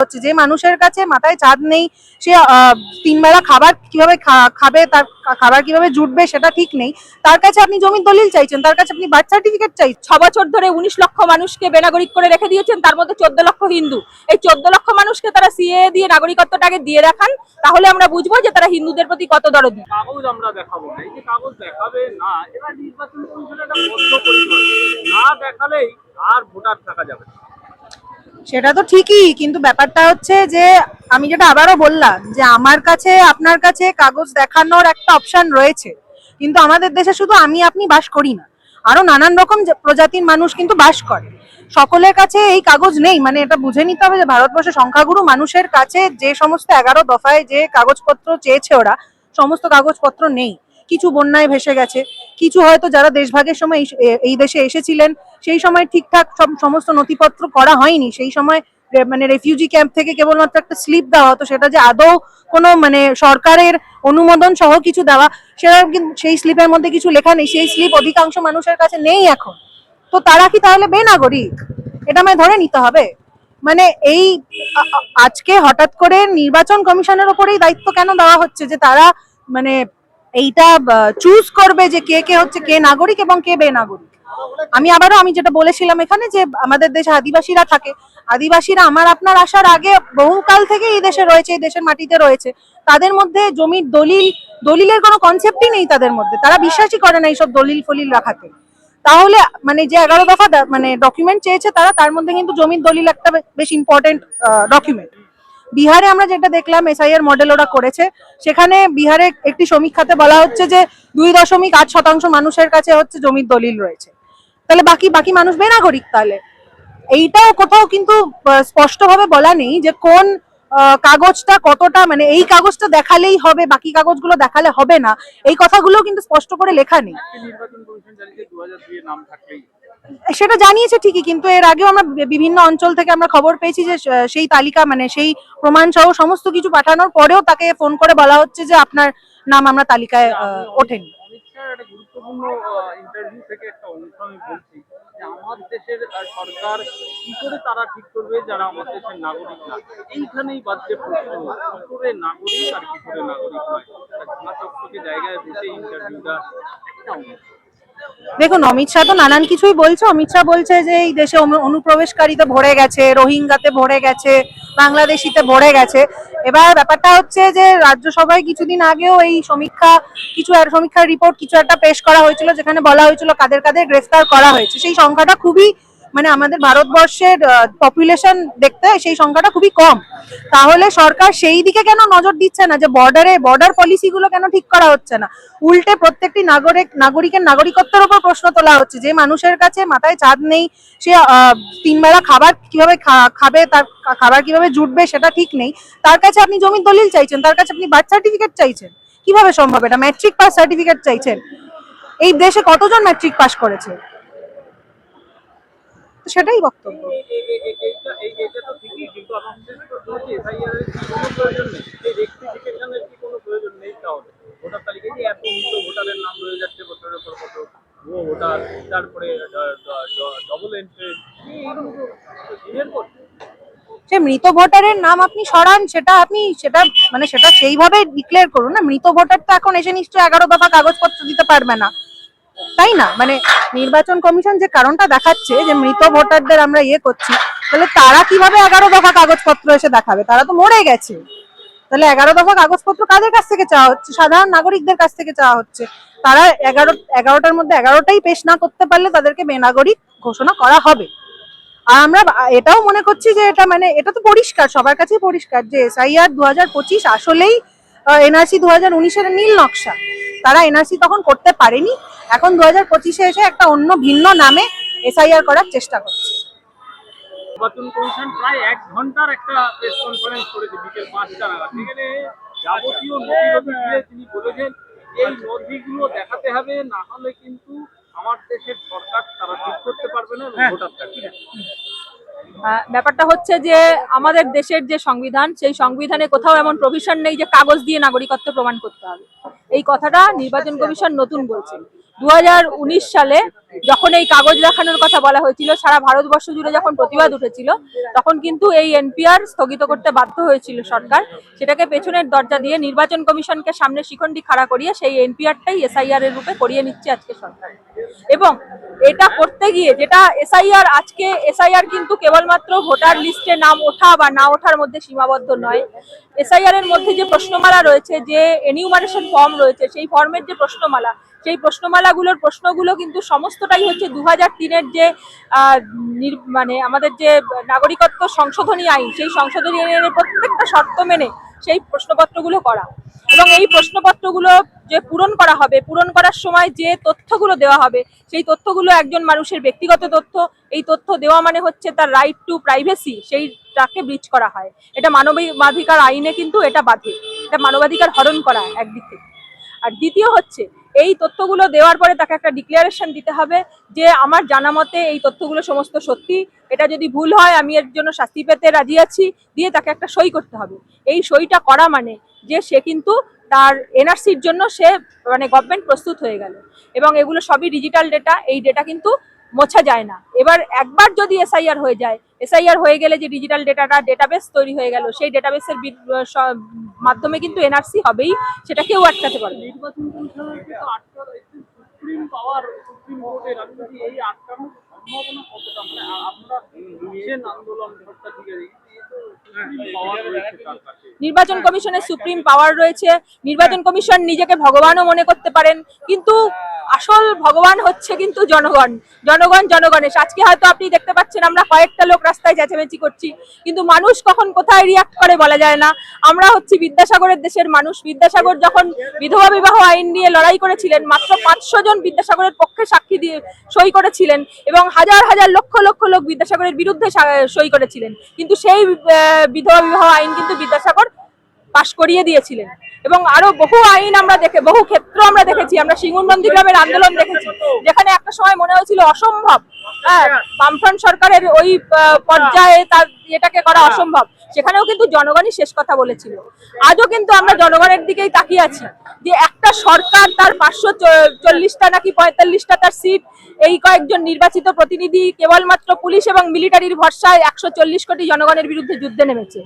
হচ্ছে যে মানুষের কাছে মাথায় চাঁদ নেই সে আহ, তিন বেলা খাবার কীভাবে খাবে তার খাবার কীভাবে জুটবে সেটা ঠিক নেই। তার কাছে আপনি জমির দলিল চাইছেন তার কাছে আপনি বার্থ সার্টিফিকেট চাইছেন ছ বছর ধরে উনিশ লক্ষ মানুষকে বেনাগরিক করে রেখে দিয়েছেন তার মধ্যে চোদ্দ লক্ষ হিন্দু। এই চোদ্দ লক্ষ মানুষকে তারা সিএ দিয়ে নাগরিকত্বটাকে দিয়ে রাখান তাহলে আমরা বুঝব যে তারা হিন্দুদের প্রতি কত দরদি। দেখাবো না দেখালেই আর ভোটার থাকা যাবে। সেটা তো ঠিকই, কিন্তু ব্যাপারটা হচ্ছে যে আমি যেটা আবারও বললাম যে আমার কাছে, আপনার কাছে কাগজ দেখানোর একটা অপশন রয়েছে। কিন্তু আমাদের দেশে শুধু আমি, আপনি বাস করি না। আরও নানান রকম প্রজাতির মানুষ কিন্তু বাস করে। সকলের কাছে এই কাগজ নেই মানে এটা বুঝে নিতে হবে যে ভারতবর্ষের সংখ্যাগুরু মানুষের কাছে যে সমস্ত এগারো দফায় যে কাগজপত্র চেয়েছে ওরা, সমস্ত কাগজপত্র নেই। কিছু বন্যায় ভেসে গেছে। কিছু হয়তো যারা দেশভাগের সময় এই- দেশে এসেছিলেন, সেই সময় ঠিকঠাক সমস্ত নথিপত্র করা হয়নি। সেই সময় মানে রেফিউজি ক্যাম্প থেকে কেবলমাত্র একটা স্লিপ দেওয়া হতো, সেটা যে আদৌ কোনো মানে সরকারের অনুমোদন সহ কিছু দেওয়া সেটা কিন্তু সেই স্লিপের মধ্যে কিছু লেখা নেই। সেই স্লিপ অধিকাংশ মানুষের কাছে নেই এখন। তো তারা কি তাহলে বেনাগরিক? এটা আমায় ধরে নিতে হবে। মানে এই আজকে হঠাৎ করে নির্বাচন কমিশনের ওপরেই দায়িত্ব কেন দেওয়া হচ্ছে? যে তারা মানে এইটা চুজ করবে যে কে কে হচ্ছে কে নাগরিক এবং কে বেনাগরিক। আমি আবারও, আমি যেটা বলেছিলাম এখানে যে আমাদের দেশে আদিবাসীরা থাকে, আদিবাসীরা আমার আপনার আসার আগে বহুকাল থেকে এই দেশে রয়েছে, এই দেশের মাটিতে রয়েছে। তাদের মধ্যে জমির দলিল, দলিলের কোনো কনসেপ্টই নেই তাদের মধ্যে। তারা বিশ্বাসই করে না এইসব দলিল ফলিল রাখাতে। তাহলে মানে যে এগারো দফা মানে ডকুমেন্ট চেয়েছে তারা, তার মধ্যে কিন্তু জমির দলিল একটা বেশ ইম্পর্টেন্ট ডকুমেন্ট বিহারে আমরা যেটা দেখলাম এসআইআর মডেল ওরা করেছে। সেখানে বিহারে একটি সমীক্ষাতে বলা হচ্ছে যে, দুই দশমিক আট শতাংশ মানুষের কাছে হচ্ছে জমির দলিল রয়েছে। তাহলে বাকি বাকি মানুষ বেনাগরিক তাহলে? এইটাও কোথাও কিন্তু স্পষ্টভাবে বলা নেই যে কোন কাগজটা কতটা মানে এই কাগজটা দেখালেই হবে, বাকি কাগজগুলো দেখালে হবে না। এই কথাগুলো কিন্তু স্পষ্ট করে লেখা নেই। সেটা জানিয়েছে ঠিকই কিন্তু এর আগেও আমরা বিভিন্ন অঞ্চল থেকে আমরা খবর পেয়েছি যে সেই তালিকা মানে সেই প্রমাণ সহ সমস্ত কিছু পাঠানোর পরেও তাকে ফোন করে বলা হচ্ছে যে আপনার নাম আমরা তালিকায় ওঠেনি। একটা গুরুত্বপূর্ণ ইন্টারভিউ থেকে একটা অংশ আমি বলছি যে আমার দেশের সরকার কি করে তারা ঠিক করবে যারা আমার দেশের নাগরিক না? এইখানেই বাজছে প্রশ্ন কি করে নাগরিক আর কি করে নাগরিক নয়? ঝাঁ চকচকে জায়গায় বসে ইন্টারভিউটা একটা অংশ দেখুন, অমিত শাহ তো নানান কিছুই বলছে। অমিত শাহ বলছে যে, এই দেশে অনু- অনুপ্রবেশকারীতে ভরে গেছে, রোহিঙ্গাতে ভরে গেছে, বাংলাদেশিতে ভরে গেছে। এবার ব্যাপারটা হচ্ছে যে, রাজ্যসভায় কিছুদিন আগেও এই সমীক্ষা কিছু আর, সমীক্ষার রিপোর্ট কিছু একটা পেশ করা হয়েছিল, যেখানে বলা হয়েছিল কাদের কাদের গ্রেফতার করা হয়েছে। সেই সংখ্যাটা খুবই মানে আমাদের ভারতবর্ষের পপুলেশন দেখতে সেই সংখ্যাটা খুবই কম। তাহলে সরকার সেই দিকে কেন নজর দিচ্ছে না যে বর্ডারে বর্ডার পলিসিগুলো কেন ঠিক করা হচ্ছে না? উল্টে প্রত্যেকটি নাগরিক নাগরিকের নাগরিকত্বের উপর প্রশ্ন তোলা হচ্ছে। যে মানুষের কাছে মাথায় চাঁদ নেই সে আহ, তিন বেলা খাবার কীভাবে খাবে তার খাবার কীভাবে জুটবে সেটা ঠিক নেই। তার কাছে আপনি জমির দলিল চাইছেন তার কাছে আপনি বার্থ সার্টিফিকেট চাইছেন। কীভাবে সম্ভব এটা? ম্যাট্রিক পাস সার্টিফিকেট চাইছেন। এই দেশে কতজন ম্যাট্রিক পাস করেছে? সেটাই বক্তব্য। সে মৃত ভোটারের নাম আপনি সরান, সেটা আপনি, সেটা মানে সেটা সেইভাবে ডিক্লেয়ার করুন না মৃত ভোটার তো এখন এসে নিশ্চয়ই এগারো দফা কাগজপত্র দিতে পারবে না তাই না? মানে নির্বাচন কমিশন যে কারণটা দেখাচ্ছে যে মৃত ভোটারদের আমরা ইয়ে করছি, তাহলে তারা কীভাবে এগারো দফা কাগজপত্র এসে দেখাবে? তারা তো মরে গেছে। তাহলে এগারো দফা কাগজপত্র কাদের কাছ থেকে চাওয়া হচ্ছে? সাধারণ নাগরিকদের কাছ থেকে চাওয়া হচ্ছে। তারা এগারো, এগারোটার মধ্যে এগারোটাই পেশ না করতে পারলে তাদেরকে বেনাগরিক ঘোষণা করা হবে। আর আমরা এটাও মনে করছি যে এটা মানে এটা তো পরিষ্কার, সবার কাছেই পরিষ্কার যে এসআইআর দু হাজার পঁচিশ আসলেই এনআরসি দু হাজার উনিশের নীল নকশা। তারা এনআরসি তখন করতে পারেনি। এখন দু হাজার পঁচিশে এসে একটা অন্য ভিন্ন নামে এসআইআর করার চেষ্টা করছে। নির্বাচন কমিশন প্রায় এক ঘণ্টার একটা প্রেস কনফারেন্স করেছে বিকেল পাঁচটা নাগাদ। সেখানে যাবতীয় নথি দিয়ে তিনি বলেছেন এই নথিগুলো দেখাতে হবে না হলে কিন্তু আমার দেশের সরকার তারা ঠিক করতে পারবে না এবং ভোটার থাকবে ব্যাপারটা হচ্ছে যে আমাদের দেশের যে সংবিধান, সেই সংবিধানে কোথাও এমন প্রভিশন নেই যে কাগজ দিয়ে নাগরিকত্ব প্রমাণ করতে হবে। এই কথাটা নির্বাচন কমিশন নতুন বলছে। দু হাজার উনিশ সালে যখন এই কাগজ দেখানোর কথা বলা হয়েছিল, সারা ভারতবর্ষ জুড়ে যখন প্রতিবাদ উঠেছিল, তখন কিন্তু এই এনপিআর স্থগিত করতে বাধ্য হয়েছিল সরকার। সেটাকে পেছনের দরজা দিয়ে নির্বাচন কমিশনকে সামনে শিখণ্ডি খাড়া করিয়ে সেই এনপিআরটাই এসআইআর এর রূপে করিয়ে নিচ্ছে আজকে সরকার। এবং এটা করতে গিয়ে যেটা এসআইআর, আজকে এসআইআর কিন্তু কেবলমাত্র ভোটার লিস্টে নাম ওঠা বা না ওঠার মধ্যে সীমাবদ্ধ নয়। এসআইআর এর মধ্যে যে প্রশ্নমালা রয়েছে, যে এনিউমারেশন ফর্ম রয়েছে, সেই ফর্মের যে প্রশ্নমালা সেই প্রশ্নমালাগুলোর প্রশ্নগুলো কিন্তু সমস্তটাই হচ্ছে দু হাজার তিনের যে মানে আমাদের যে নাগরিকত্ব সংশোধনী আইন, সেই সংশোধনী আইনের প্রত্যেকটা শর্ত মেনে সেই প্রশ্নপত্রগুলো করা। এবং এই প্রশ্নপত্রগুলো যে পূরণ করা হবে, পূরণ করার সময় যে তথ্যগুলো দেওয়া হবে, সেই তথ্যগুলো একজন মানুষের ব্যক্তিগত তথ্য, এই তথ্য দেওয়া মানে হচ্ছে তার রাইট টু প্রাইভেসি সেইটাকে ব্রিচ করা হয়। এটা মানবাধিকার আইনে কিন্তু এটা বাধে। এটা মানবাধিকার হরণ করা একদিক থেকে। আর দ্বিতীয় হচ্ছে এই তথ্যগুলো দেওয়ার পরে তাকে একটা ডিক্লারেশন দিতে হবে যে আমার জানা মতে এই তথ্যগুলো সমস্ত সত্যি। এটা যদি ভুল হয়, আমি এর জন্য শাস্তি পেতে রাজি আছি। দিয়ে তাকে একটা সই করতে হবে। এই সইটা করা মানে যে সে কিন্তু তার এনআরসির জন্য সে মানে গভর্নমেন্ট প্রস্তুত হয়ে গেল। এবং এগুলো সবই ডিজিটাল ডেটা এই ডেটা কিন্তু মোছা যায় না। এবার একবার যদি এসআইআর হয়ে যায় এসআইআর হয়ে গেলে যে ডিজিটাল ডেটাটা ডেটাবেস তৈরি হয়ে গেল, সেই ডেটাবেসের মাধ্যমে কিন্তু এনআরসি হবেই, সেটা কেউ আটকাতে পারবে নির্বাচন কমিশনের সুপ্রিম পাওয়ার রয়েছে। নির্বাচন কমিশন নিজেকে ভগবানও মনে করতে পারেন, কিন্তু আসল ভগবান হচ্ছে কিন্তু জনগণ। জনগণ জনগণের। আজকে হয়তো আপনি দেখতে পাচ্ছেন, আমরা কয়েকটা লোক রাস্তায় চেঁচামেচি করছি, কিন্তু মানুষ কখন কোথায় রিয়াক্ট করে বলা যায় না। আমরা হচ্ছি বিদ্যাসাগরের দেশের মানুষ। বিদ্যাসাগর যখন বিধবা বিবাহ আইন নিয়ে লড়াই করেছিলেন, মাত্র পাঁচশো জন বিদ্যাসাগরের পক্ষে সাক্ষী দিয়ে সই করেছিলেন এবং হাজার হাজার লক্ষ লক্ষ লোক বিদ্যাসাগরের বিরুদ্ধে সই করেছিলেন। কিন্তু সেই বিধবা বিবাহ আইন কিন্তু বিদ্যাসাগর পাশ করিয়ে দিয়েছিলেন। এবং আরও বহু আইন আমরা দেখে, বহু ক্ষেত্র আমরা দেখেছি। আমরা সিঙ্গুর গ্রামের আন্দোলন দেখেছি, যেখানে একটা সময় মনে হয়েছিল অসম্ভব। বামফ্রন্ট সরকারের ওই পর্যায়ে তার এটাকে করা অসম্ভব। সেখানেও কিন্তু জনগণই শেষ কথা বলেছিল। আজও কিন্তু আমরা জনগণের দিকেই তাকিয়ে আছি যে একটা সরকার তার পাঁচশো চল্লিশটা নাকি পঁয়তাল্লিশটা তার সিট এই কয়েকজন নির্বাচিত প্রতিনিধি কেবলমাত্র পুলিশ এবং মিলিটারির ভরসায় একশো চল্লিশ কোটি জনগণের বিরুদ্ধে যুদ্ধে নেমেছে।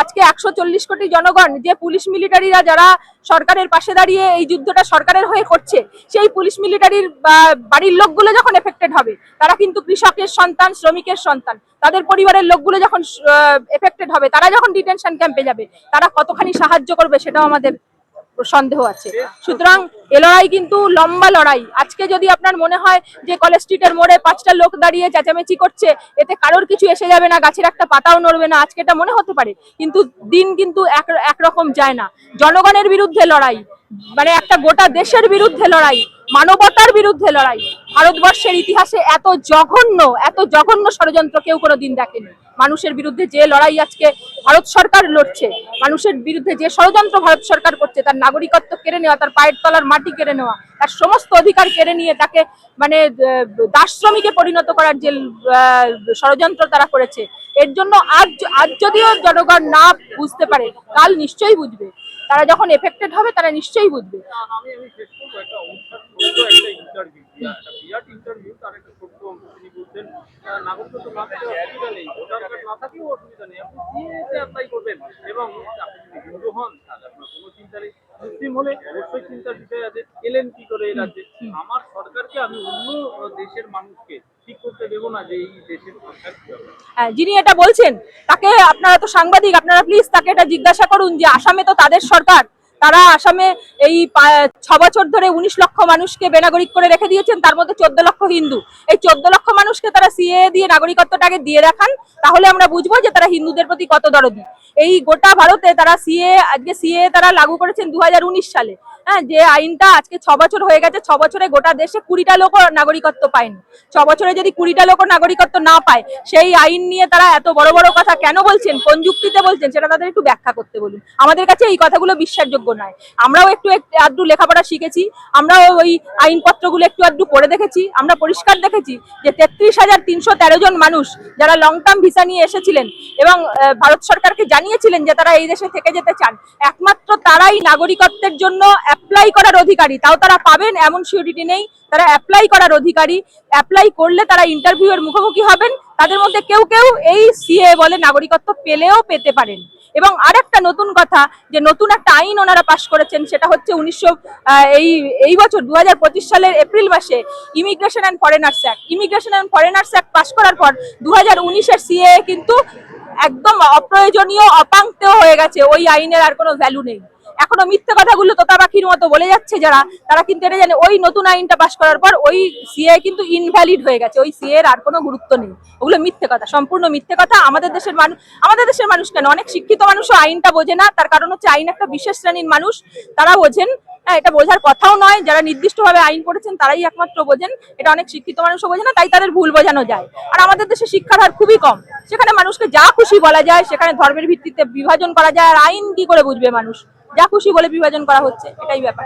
আজকে একশো চল্লিশ কোটি জনগণ যে পুলিশ মিলিটারিরা যারা সরকারের পাশে দাঁড়িয়ে এই যুদ্ধটা সরকারের হয়ে করছে সেই পুলিশ মিলিটারির বাড়ির লোকগুলো যখন এফেক্টেড হবে তারা কিন্তু কৃষকের সন্তান, শ্রমিকের সন্তান, তাদের পরিবারের লোকগুলো যখন এফেক্টেড হবে, তারা যখন ডিটেনশন ক্যাম্পে যাবে, তারা কতখানি সাহায্য করবে সেটাও আমাদের সন্দেহ আছে। সুতরাং এ লড়াই কিন্তু লম্বা লড়াই। আজকে যদি আপনার মনে হয় যে কলেজ স্ট্রিটের মোড়ে পাঁচটা লোক দাঁড়িয়ে চেঁচামেচি করছে, এতে কারোর কিছু এসে যাবে না, গাছের একটা পাতাও নড়বে না, আজকে এটা মনে হতে পারে, কিন্তু দিন কিন্তু এক একরকম যায় না। জনগণের বিরুদ্ধে লড়াই মানে একটা গোটা দেশের বিরুদ্ধে লড়াই মানবতার বিরুদ্ধে লড়াই। ভারতবর্ষের ইতিহাসে এত জঘন্য এত জঘন্য ষড়যন্ত্র কেউ কোনো দিন দেখেনি। মানুষের বিরুদ্ধে যে লড়াই আজকে ভারত সরকার লড়ছে মানুষের বিরুদ্ধে যে ষড়যন্ত্র ভারত সরকার করছে তার নাগরিকত্ব কেড়ে নেওয়া তার পায়ের তলার মাটি কেড়ে নেওয়া তার সমস্ত অধিকার কেড়ে নিয়ে তাকে মানে আহ, দাস শ্রমিকে পরিণত করার যে ষড়যন্ত্র তারা করেছে এর জন্য আজ আজ যদিও জনগণ না বুঝতে পারে কাল নিশ্চয়ই বুঝবে। তারা যখন এফেক্টেড হবে তারা নিশ্চয়ই বুঝবে। এবং হিন্দু হন কোনো চিন্তা নেই। মুসলিম হলে অবশ্যই চিন্তার বিষয় আছে এলেন কি করে রাজ্যে? আমার সরকারকে আমি অন্য দেশের মানুষকে ঠিক করতে দেবো না যে এই দেশের হ্যাঁ, যিনি এটা বলছেন তাকে আপনারা তো সাংবাদিক আপনারা প্লিজ তাকে এটা জিজ্ঞাসা করুন যে আসামে তো তাদের সরকার। তারা আসামে এই ছ বছর ধরে উনিশ লক্ষ মানুষকে বেনাগরিক করে রেখে দিয়েছেন তার মধ্যে চোদ্দ লক্ষ হিন্দু। এই চোদ্দ লক্ষ মানুষকে তারা সিএ দিয়ে নাগরিকত্বটাকে দিয়ে দেখান তাহলে আমরা বুঝব যে তারা হিন্দুদের প্রতি কত দরদি। এই গোটা ভারতে তারা সিএ আজকে সিএ তারা লাগু করেছেন দু হাজার উনিশ সালে। হ্যাঁ যে আইনটা আজকে ছ বছর হয়ে গেছে, ছ বছরে গোটা দেশে কুড়িটা লোক নাগরিকত্ব পায়নি। ছ বছরে যদি কুড়িটা লোক নাগরিকত্ব না পায়, সেই আইন নিয়ে তারা এত বড় বড় কথা কেন বলছেন? কোন যুক্তিতে বলছেন? সেটা তাদের একটু ব্যাখ্যা করতে বলুন। আমাদের কাছে এই কথাগুলো বিশ্বাসযোগ্য নয়। আমরাও একটু আধটু লেখাপড়া শিখেছি, আমরাও ওই আইনপত্রগুলো একটু আধটু পড়ে দেখেছি, আমরা পরিষ্কার দেখেছি যে তেত্রিশ হাজার তিনশো তেরো জন মানুষ যারা লং টার্ম ভিসা নিয়ে এসেছিলেন এবং ভারত সরকারকে জানিয়েছিলেন যে তারা এই দেশে থেকে যেতে চান, একমাত্র তারাই নাগরিকত্বের জন্য অ্যাপ্লাই করার অধিকারী, তাও তারা পাবেন, এমন সিউরিটি নেই। তারা অ্যাপ্লাই করার অধিকারী অ্যাপ্লাই করলে তারা ইন্টারভিউ এর মুখোমুখি হবেন। তাদের মধ্যে কেউ কেউ এই সিএ বলে নাগরিকত্ব পেলেও পেতে পারেন। এবং আরেকটা নতুন কথা, যে নতুন একটা আইন ওনারা পাশ করেছেন, সেটা হচ্ছে উনিশশো এই এই বছর দু হাজার পঁচিশ সালের এপ্রিল মাসে immigration and foreigners act immigration and foreigners act পাশ করার পর দু হাজার উনিশের সিএ কিন্তু একদম অপ্রয়োজনীয় অপাঙ্ক্তেও হয়ে গেছে। ওই আইনের আর কোনো ভ্যালু নেই। এখনও মিথ্যে কথাগুলো তোতা মতো বলে যাচ্ছে যারা, তারা কিন্তু এটা জানে, ওই নতুন আইনটা পাশ করার পর ওই সিএ কিন্তু ইনভ্যালিড হয়ে গেছে, ওই সিএ এর আর কোনো গুরুত্ব নেই। ওগুলো মিথ্যে কথা, সম্পূর্ণ মিথ্যে কথা। আমাদের দেশের মানুষ আমাদের দেশের মানুষ কেন? অনেক শিক্ষিত মানুষও আইনটা বোঝে না, তার কারণ হচ্ছে আইন একটা বিশেষ শ্রেণির মানুষ, তারা বোঝেন হ্যাঁ এটা বোঝার কথাও নয়, যারা নির্দিষ্টভাবে আইন পড়েছেন তারাই একমাত্র বোঝেন, এটা অনেক শিক্ষিত মানুষও বোঝে না, তাই তাদের ভুল বোঝানো যায়। আর আমাদের দেশে শিক্ষার হার খুবই কম, সেখানে মানুষকে যা খুশি বলা যায়, সেখানে ধর্মের ভিত্তিতে বিভাজন করা যায়, আর আইন কি করে বুঝবে মানুষ? যা খুশি বলে বিভাজন করা হচ্ছে এটাই ব্যাপার।